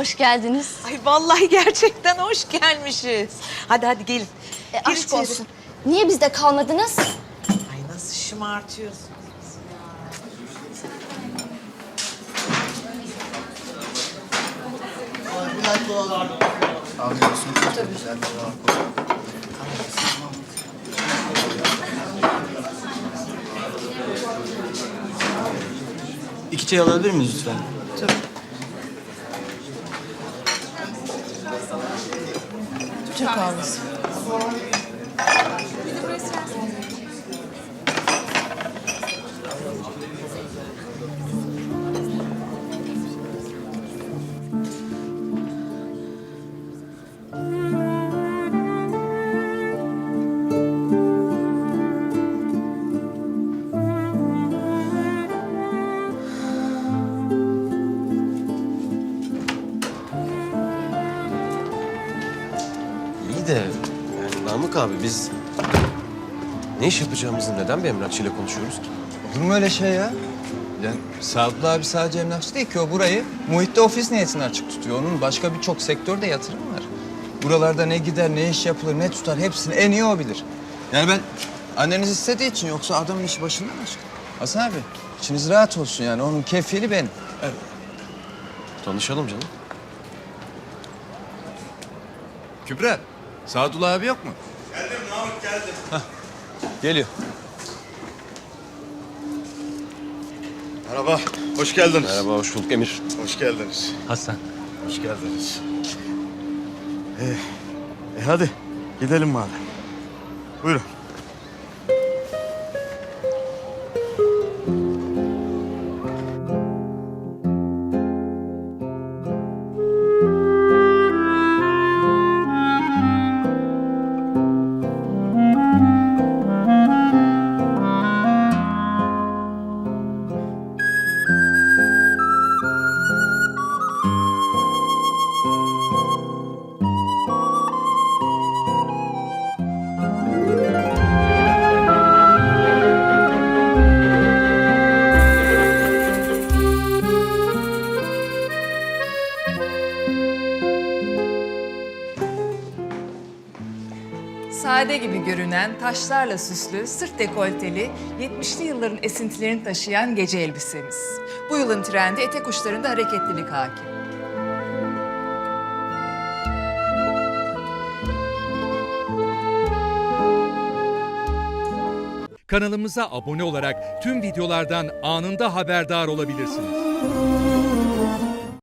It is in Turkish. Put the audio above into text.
Hoş geldiniz. Ay vallahi gerçekten hoş gelmişiz. Hadi hadi gelin. E, Gir aşk içeri. olsun. Niye bizde kalmadınız? Ay nasıl şımartıyorsun. İki çay alabilir miyiz lütfen? Türk de yani Namık abi biz ne iş yapacağımızı neden bir emlakçıyla konuşuyoruz ki? Olur mu öyle şey ya? Yani Sadullah abi sadece emlakçı değil ki o burayı muhitte ofis niyetine açık tutuyor. Onun başka birçok sektörde yatırım var. Buralarda ne gider, ne iş yapılır, ne tutar hepsini en iyi o bilir. Yani ben anneniz istediği için yoksa adamın işi başında başka. Hasan abi içiniz rahat olsun yani onun kefili benim. Evet. Tanışalım canım. Kübra, Sadullah abi yok mu? Geldim Namık geldim. Hah, geliyor. Merhaba, hoş geldiniz. Merhaba, hoş bulduk Emir. Hoş geldiniz. Hasan. Hoş geldiniz. Ee, e hadi gidelim madem. Buyurun. Sade gibi görünen, taşlarla süslü, sırt dekolteli, 70'li yılların esintilerini taşıyan gece elbisemiz. Bu yılın trendi etek uçlarında hareketlilik hakim. Kanalımıza abone olarak tüm videolardan anında haberdar olabilirsiniz.